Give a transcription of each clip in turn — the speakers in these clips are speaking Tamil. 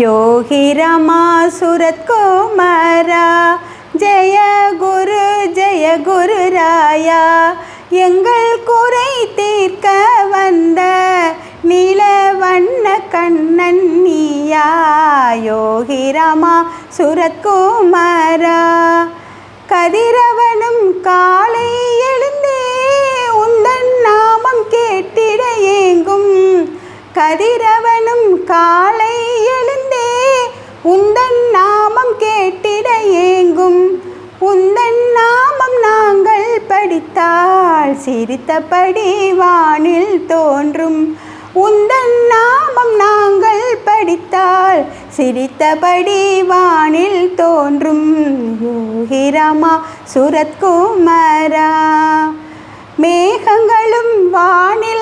யோகி ரமா சுரத் குமாரா ஜெய குரு ஜெய குரு ராயா எங்கள் குறை தீர்க்க வந்த நீல வண்ண கண்ணன் நீயா யோகி ரமா சுரத் குமாரா கதிரவனும் காலை எழுந்தே உந்தன் நாமம் கேட்டிட ஏங்கும். கதிரவனும் காலை படித்தால் சிரித்தபடி வானில் தோன்றும் உந்தன் நாமம் நாங்கள் படித்தால் சிரித்தபடி வானில் தோன்றும். யோகிராமா சுரத்குமாரா மேகங்களும் வானில்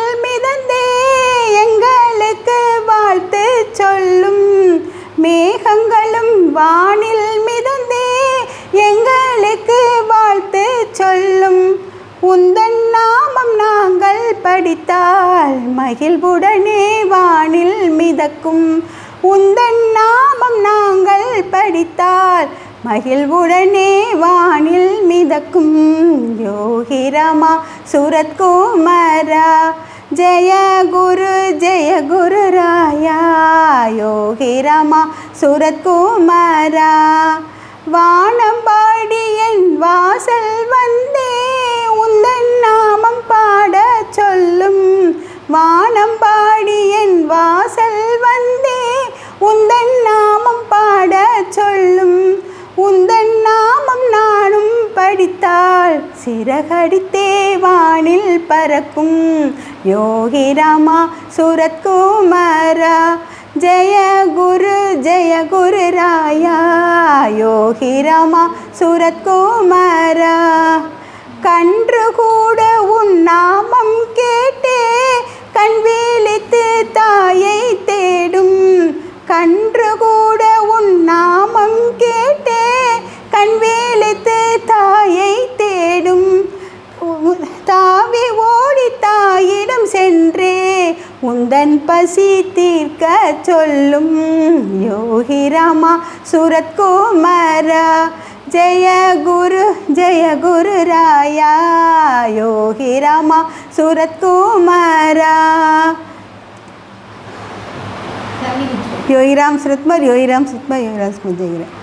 நாங்கள் மகிழ்வுடனே வானில் மிதக்கும். உந்தன் நாமம் நாங்கள் படித்தால் மகிழ்வுடனே வானில் மிதக்கும். யோகிரமா சுரத்குமரா ஜெய குரு ஜெய குரு ராயா. யோகிரமா சுரத்குமரா வானம்பாடி என் வாசல் சிறகடித்தே வானில் பறக்கும். யோகிராமா சுரத்குமாரா ஜெய குரு ஜெய குரு ராயா. யோகிராமா சுரத்குமாரா. உந்தன் பசி தீர்க்க சொல்லும். யோகிராமா சுரத்குமாரா ஜெய குரு ஜெய குரு ராயா. யோகிராமா சுரத்குமாரா. யோகிராம் சுரத்மர் யோகிராம் சுரத்மர் யோகிராம் சுரத் ஜெயகிரா